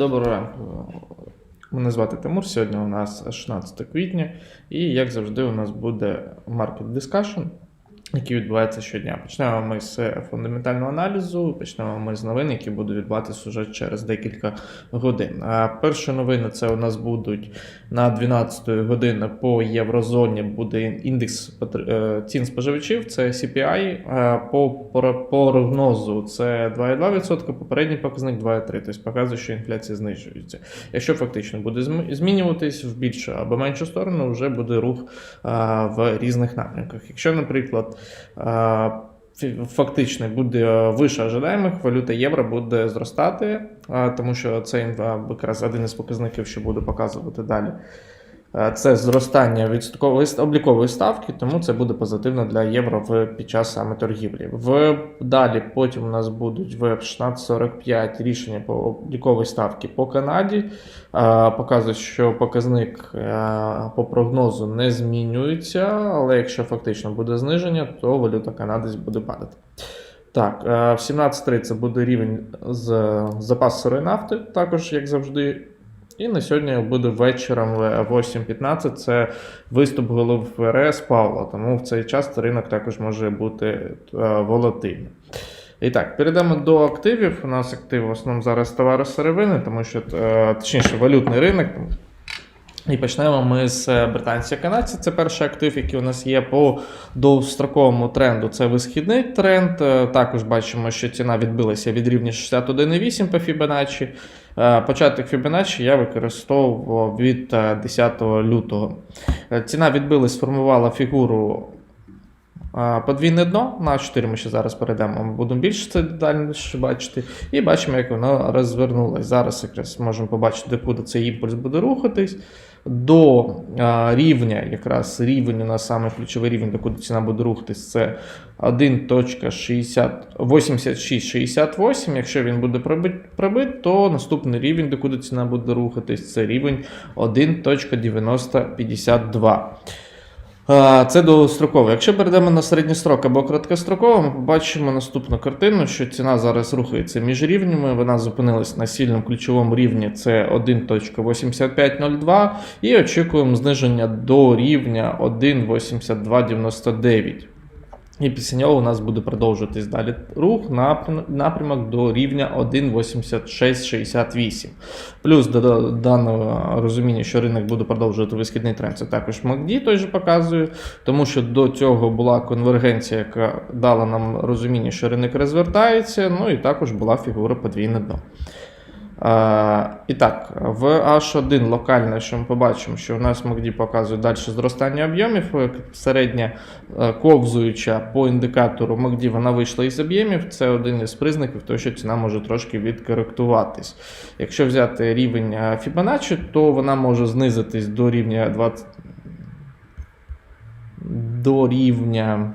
Доброго ранку. Мене звати Тимур. Сьогодні у нас 16 квітня, і як завжди, у нас буде Market Discussion, який відбувається щодня. Почнемо ми з фундаментального аналізу, почнемо ми з новин, які будуть відбуватися вже через декілька годин. А перші новини це у нас будуть на 12 години по єврозоні буде індекс е, цін споживачів, це CPI. По прогнозу це 2,2%, попередній показник 2,3%. Тобто показує, що інфляція знижується. Якщо фактично буде змінюватись в більшу або меншу сторону, вже буде рух в різних напрямках. Якщо, наприклад, фактично буде е, вище ожидаємих, валюта євро буде зростати, тому що це якраз один із показників, що буду показувати далі. Е, Це зростання відсоткової облікової ставки, тому це буде позитивно для євро в, під час саме торгівлі. В далі потім у нас будуть в 16.45 рішення по обліковій ставці по Канаді. Е, Показують, що показник е, по прогнозу не змінюється, але якщо фактично буде зниження, то валюта канадець буде падати. Так, в 17.30 буде рівень з запасу сирої нафти, також як завжди. І на сьогодні буде вечором в 8.15 це виступ голови ФРС Павла. Тому в цей час ринок також може бути е, волатильним. І так, перейдемо до активів. У нас активи в основному зараз товари сировини, тому що е, точніше валютний ринок. І почнемо ми з е, британців і. Це перший актив, який у нас є по довгостроковому тренду. Це висхідний тренд. Е, Також бачимо, що ціна відбилася від рівня 61,8 по Fibonacci. Е, Початок Fibonacci я використовував від е, 10 лютого. Е, Ціна відбилась, сформувала фігуру Подвійне дно на 4 ми ще зараз перейдемо. Ми будемо більше це детальніше бачити. І бачимо, як воно розвернулось. Зараз якраз можемо побачити, куди цей імпульс буде рухатись. До рівня, якраз рівень у нас саме ключовий рівень, до куди ціна буде рухатись, це 1.8668. Якщо він буде пробит, пробит, то наступний рівень, до куди ціна буде рухатись, це рівень 1.9052. Це довгостроково. Якщо перейдемо на середньострок або короткостроково, ми побачимо наступну картину, що ціна зараз рухається між рівнями. Вона зупинилась на сильному ключовому рівні, це 1.8502, і очікуємо зниження до рівня 1.8299. І після нього у нас буде продовжуватись далі рух напрям- напрямок до рівня 1.8668. Плюс до даного розуміння, що ринок буде продовжувати висхідний тренд, це також MACD той же показує, тому що до цього була конвергенція, яка дала нам розуміння, що ринок розвертається, ну і також була фігура подвійне дно. І так, в H1 локально, що ми побачимо, що у нас МАКДІ показує далі зростання об'ємів. Е, середня е, ковзуюча по індикатору MACD, вона вийшла із об'ємів. Це один із признаків, того, що ціна може трошки відкоректуватись. Якщо взяти рівень е, Fibonacci, то вона може знизитись до рівня 20. До рівня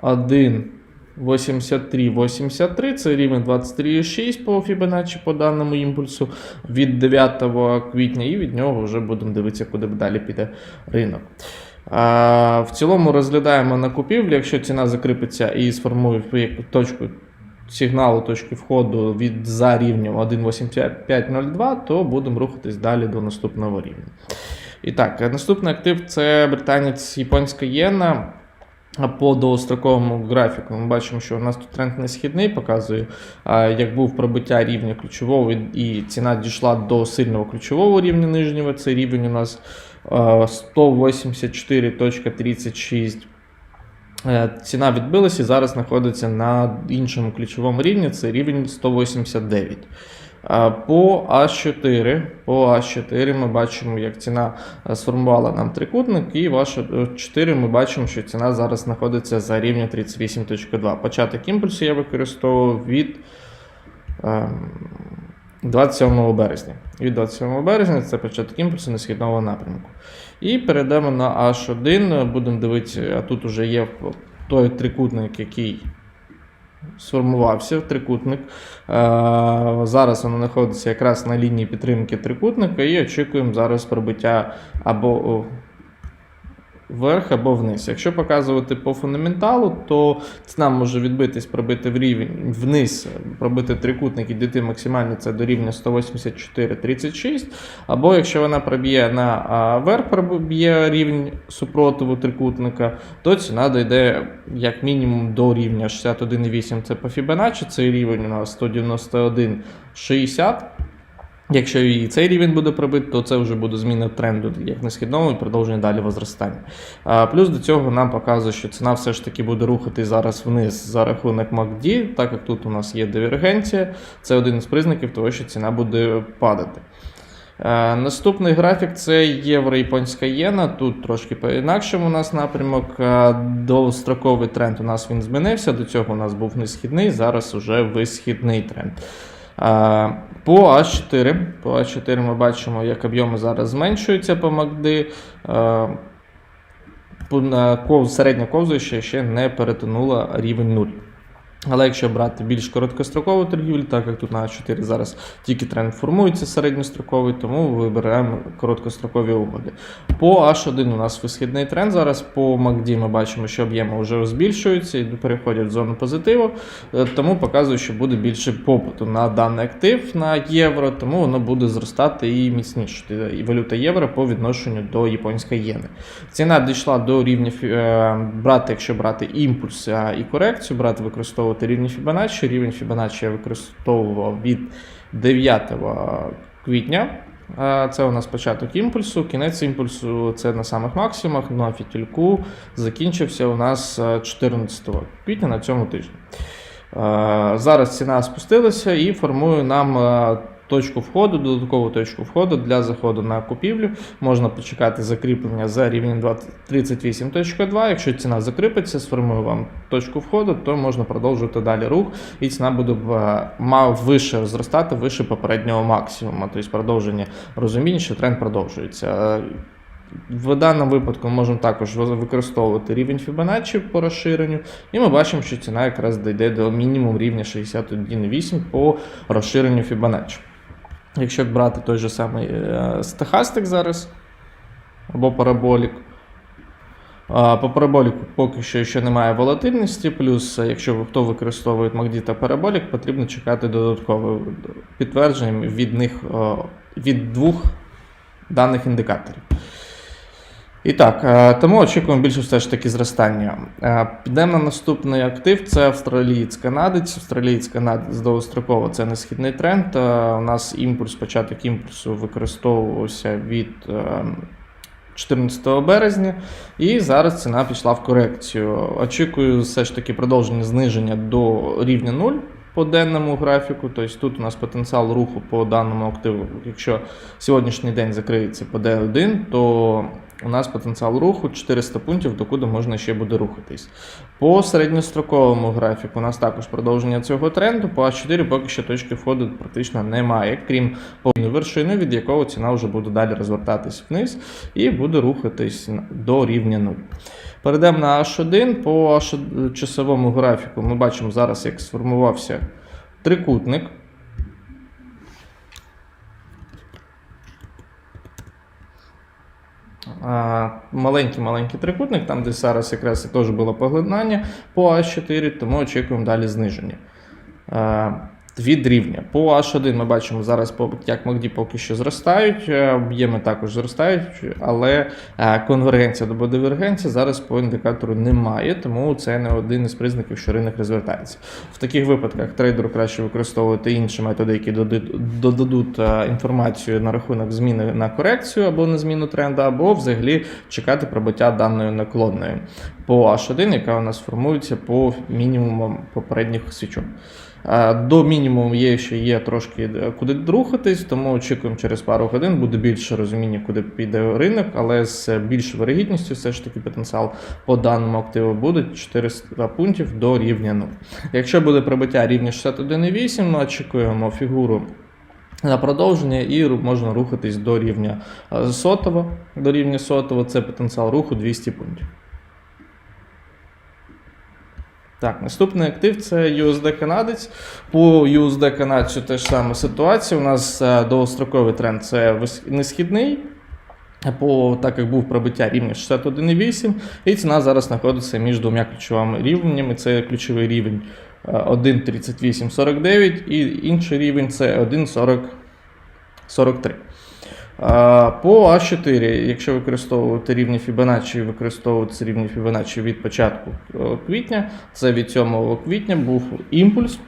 1. 83, 83, це рівень 23,6 по Fibonacci по даному імпульсу від 9 квітня, і від нього вже будемо дивитися, куди далі піде ринок. А, в цілому розглядаємо на купівлі, якщо ціна закріпиться і сформує точку сигналу точки входу від за рівнем 1.8502, то будемо рухатись далі до наступного рівня. І так, наступний актив це британець японська єна. По довгостроковому графіку ми бачимо, що у нас тут тренд не східний показує, як був пробиття рівня ключового, і- ціна дійшла до сильного ключового рівня нижнього. Це рівень у нас 184.36. Е, Ціна відбилася і зараз знаходиться на іншому ключовому рівні, це рівень 189. По А4, по А4 ми бачимо, як ціна е, сформувала нам трикутник, і в А4 ми бачимо, що ціна зараз знаходиться за рівнем 38.2. Початок імпульсу я використовував від ем, 27 березня. Від 27 березня це початок імпульсу на східного напрямку. І перейдемо на H1, будемо дивитися, а тут вже є той трикутник, який сформувався трикутник. Е, Зараз воно знаходиться якраз на лінії підтримки трикутника і очікуємо зараз пробиття або вверх або вниз. Якщо показувати по фундаменталу, то ціна може відбитись, пробити в рівень вниз, пробити трикутник і дійти максимально це до рівня 184,36. Або якщо вона проб'є на верх, проб'є рівень супротиву трикутника, то ціна дійде як мінімум до рівня 61,8. Це по Fibonacci, цей рівень у нас 191,60. Якщо і цей рівень буде пробит, то це вже буде зміна тренду як на східному і продовження далі возростання. А, плюс до цього нам показує, що ціна все ж таки буде рухати зараз вниз за рахунок MACD, так як тут у нас є дивергенція, це один із признаків того, що ціна буде падати. Наступний графік це євро-японська єна. Тут трошки по-інакшому у нас напрямок. Довгостроковий тренд у нас він змінився. До цього у нас був несхідний, зараз уже висхідний тренд. По А4, по А4 ми бачимо, як об'єми зараз зменшуються по МАКД. Е, Середня ковзуюча ще не перетинула рівень 0. Але якщо брати більш короткострокову торгівлю, так як тут на А4 зараз тільки тренд формується середньостроковий, тому вибираємо короткострокові угоди. По H1 у нас висхідний тренд. Зараз по MACD ми бачимо, що об'єми вже збільшуються і переходять в зону позитиву, Е, тому показує, що буде більше попиту на даний актив на євро, тому воно буде зростати і міцніше. І валюта євро по відношенню до японської єни. Ціна дійшла до рівня е, брати, якщо брати імпульс і корекцію, брати використовувати рівні Fibonacci. Рівень Fibonacci я використовував від 9 квітня. Це у нас початок імпульсу. Кінець імпульсу це на самих максимумах на фітільку закінчився у нас е, 14 квітня на цьому тижні. Зараз ціна спустилася і формує нам точку входу, додаткову точку входу для заходу на купівлю. Можна почекати закріплення за рівнем 38.2. Якщо ціна закріпиться, сформує вам точку входу, то можна продовжувати далі рух, і ціна буде е, мав вище зростати вище попереднього максимуму. Тобто продовження розуміння, що тренд продовжується. Е, в даному випадку ми можемо також використовувати рівень Fibonacci по розширенню, і ми бачимо, що ціна якраз дійде до мінімум рівня 61,8 по розширенню Fibonacci. Якщо брати той же самий е, стахастик зараз або параболік. По параболіку поки що ще немає волатильності, плюс, е, якщо хто використовує MACD та параболік, потрібно чекати додаткове підтвердження від них е, від двох даних індикаторів. І так, е, тому очікуємо більше все ж таки зростання. Е, Підемо на наступний актив це австралієць канадець. Австралієць канадець довгостроково це не східний тренд. Е, У нас імпульс, початок імпульсу використовувався від е, 14 березня, і зараз ціна пішла в корекцію. Очікую все ж таки продовження зниження до рівня 0 по денному графіку. Тобто тут у нас потенціал руху по даному активу. Якщо сьогоднішній день закриється по D1, то у нас потенціал руху 400 пунктів, докуди можна ще буде рухатись. По середньостроковому графіку у нас також продовження цього тренду. По А4 поки що точки входу практично немає, крім повної вершини, від якого ціна вже буде далі розвертатись вниз і буде рухатись до рівня 0. Перейдемо на H1. По часовому графіку ми бачимо зараз, як сформувався трикутник. Маленький-маленький трикутник, там де зараз якраз і теж було поглинання по А4, тому очікуємо далі зниження. А, Від рівня. По H1 ми бачимо зараз, як MACD поки що зростають, е, об'єми також зростають, але е, конвергенція або дивергенція зараз по індикатору немає, тому це не один із признаків, що ринок розвертається. В таких випадках трейдеру краще використовувати інші методи, які додадуть, додадуть е, інформацію на рахунок зміни на корекцію або на зміну тренду, або взагалі чекати пробиття даної наклонної по H1, яка у нас формується по мінімумам попередніх свічок. Е, До мінімуму є ще є трошки е, куди рухатись, тому очікуємо через пару годин буде більше розуміння, куди піде ринок, але з більшою вирогідністю все ж таки потенціал по даному активу буде 400 пунктів до рівня 0. Якщо буде прибиття рівня 61,8, ми очікуємо фігуру. На продовження і можна рухатись до рівня е, сотого. До рівня сотого це потенціал руху 200 пунктів. Так, наступний актив це USD канадець. По USD канадцю теж саме ситуація. У нас е, довгостроковий тренд це несхідний. По, так як був пробиття рівня 61,8, і ціна зараз знаходиться між двома ключовими рівнями. Це ключовий рівень е, 1,3849 і інший рівень це 1,4043. По А4, якщо використовувати рівні Fibonacci, використовуються рівні Fibonacci від початку е, квітня, це від 7 квітня був імпульс.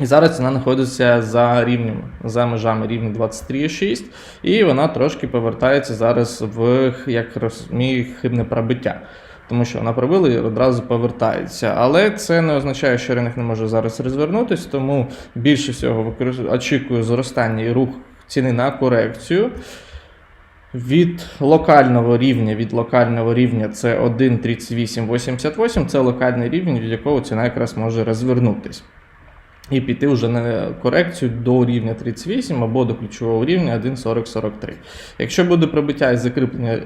І зараз ціна знаходиться за рівнем, за межами рівня 23,6, і вона трошки повертається зараз в, як розумію, хибне пробиття. Тому що вона пробила і одразу повертається. Але це не означає, що ринок не може зараз розвернутися, тому більше всього очікую зростання і рух ціни на корекцію. Від локального рівня, від локального рівня це 1,3888, це локальний рівень, від якого ціна якраз може розвернутися. І піти вже на корекцію до рівня 38 або до ключового рівня 1,4043. Якщо буде пробиття і закріплення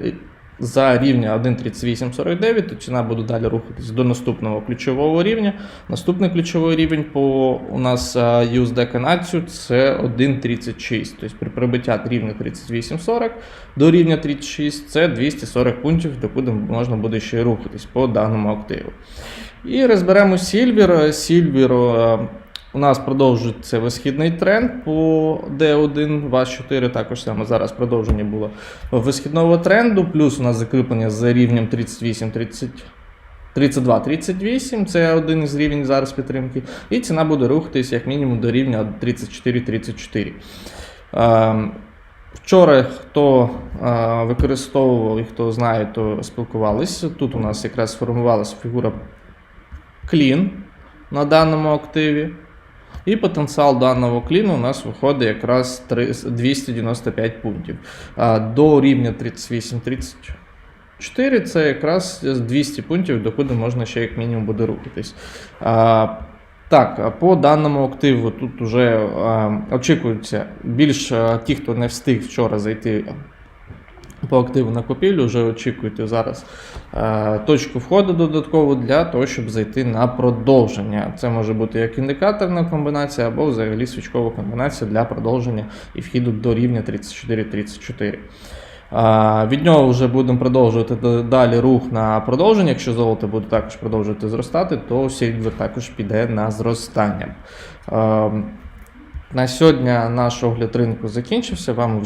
за рівня 1,3849, то ціна буде далі рухатись до наступного ключового рівня. Наступний ключовий рівень по у нас USD канадцю це 1,36. Тобто при пробиття рівня 38,40 до рівня 36 це 240 пунктів, докуди можна буде ще рухатись по даному активу. І розберемо. Сільвер е, у нас продовжується висхідний тренд по D1, VAS4, також саме зараз продовження було висхідного тренду, плюс у нас закріплення за рівнем 38 30 32-38, це один із рівень зараз підтримки, і ціна буде рухатись як мінімум до рівня 34-34. Ем, Вчора, хто використовував і хто знає, то спілкувалися. Тут у нас якраз сформувалася фігура клін на даному активі. І потенціал даного кліну у нас виходить якраз 295 пунктів. До рівня 38-34 це якраз 200 пунктів, докуди можна ще як мінімум буде рухатись. Так, по даному активу тут вже очікується більш ті, хто не встиг вчора зайти по активу на купівлю, вже очікуєте зараз е, точку входу додаткову для того, щоб зайти на продовження. Це може бути як індикаторна комбінація, або взагалі свічкова комбінація для продовження і вхіду до рівня 34-34. Е, Від нього вже будемо продовжувати далі рух на продовження. Якщо золото буде також продовжувати зростати, то сільвер також піде на зростання. Е, На сьогодні наш огляд ринку закінчився. Вам